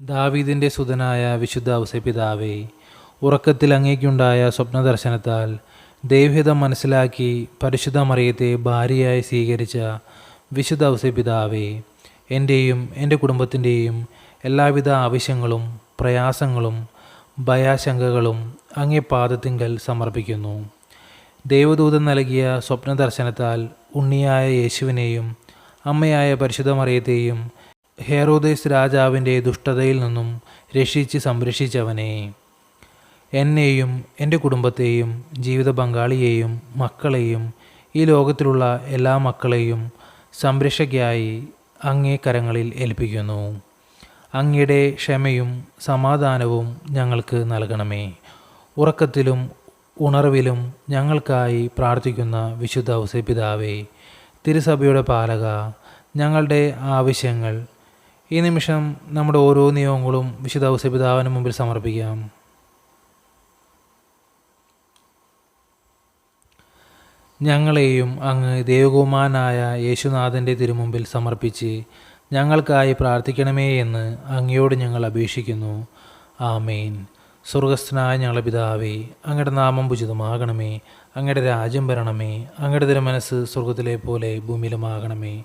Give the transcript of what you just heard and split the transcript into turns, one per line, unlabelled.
ദാവീദിന്റെ സുതനായ വിശുദ്ധ ഔസപിതാവേ ഉറക്കത്തിൽ അങ്ങേക്കുണ്ടായ സ്വപ്നദർശനത്താൽ ദൈവഹിതം മനസ്സിലാക്കി പരിശുദ്ധ മറിയത്തെ ഭാര്യയായി സ്വീകരിച്ച വിശുദ്ധ ഔസപിതാവേ എന്റെയും എന്റെ കുടുംബത്തിന്റെയും എല്ലാവിധ ആവശ്യങ്ങളും പ്രയാസങ്ങളും ഭയാശങ്കകളും അങ്ങേ പാദത്തിങ്കൽ സമർപ്പിക്കുന്നു. ദൈവദൂതൻ നൽകിയ സ്വപ്നദർശനത്താൽ ഉണ്ണിയായ യേശുവിനെയും അമ്മയായ പരിശുദ്ധ മറിയത്തെയും ഹെറോദേസ് രാജാവിന്റെ ദുഷ്ടതയിൽ നിന്നും രക്ഷിച്ച് സംരക്ഷിച്ചവനെ. എന്നെയും എന്റെ കുടുംബത്തെയും ജീവിത പങ്കാളിയെയും മക്കളെയും ഈ ലോകത്തിലുള്ള എല്ലാ മക്കളെയും സംരക്ഷയ്ക്കായി അങ്ങേ കരങ്ങളിൽ ഏൽപ്പിക്കുന്നു. അങ്ങയുടെ ക്ഷമയും സമാധാനവും ഞങ്ങൾക്ക് നൽകണമേ. ഉറക്കത്തിലും ഉണർവിലും ഞങ്ങൾക്കായി പ്രാർത്ഥിക്കുന്ന വിശുദ്ധ ഔസപിതാവേ തിരുസഭയുടെ പാലക ഞങ്ങളുടെ ആവശ്യങ്ങൾ ഈ നിമിഷം നമ്മുടെ ഓരോ നിയമങ്ങളും വിശുദ്ധ ഔസപിതാവിന് മുമ്പിൽ സമർപ്പിക്കാം. ഞങ്ങളെയും അങ്ങ് ദേവകുമാരനായ യേശുനാഥന്റെ തിരുമുമ്പിൽ സമർപ്പിച്ച് ഞങ്ങൾക്കായി പ്രാർത്ഥിക്കണമേ എന്ന് അങ്ങയോട് ഞങ്ങൾ അപേക്ഷിക്കുന്നു. ആമേൻ. സ്വർഗസ്ഥനായ ഞങ്ങളുടെ പിതാവേ അങ്ങയുടെ നാമം ഉചിതമാകണമേ അങ്ങയുടെ രാജ്യം വരണമേ അങ്ങയുടെ തിരുമനസ് സ്വർഗത്തിലെ പോലെ ഭൂമിയിലുമാകണമേ.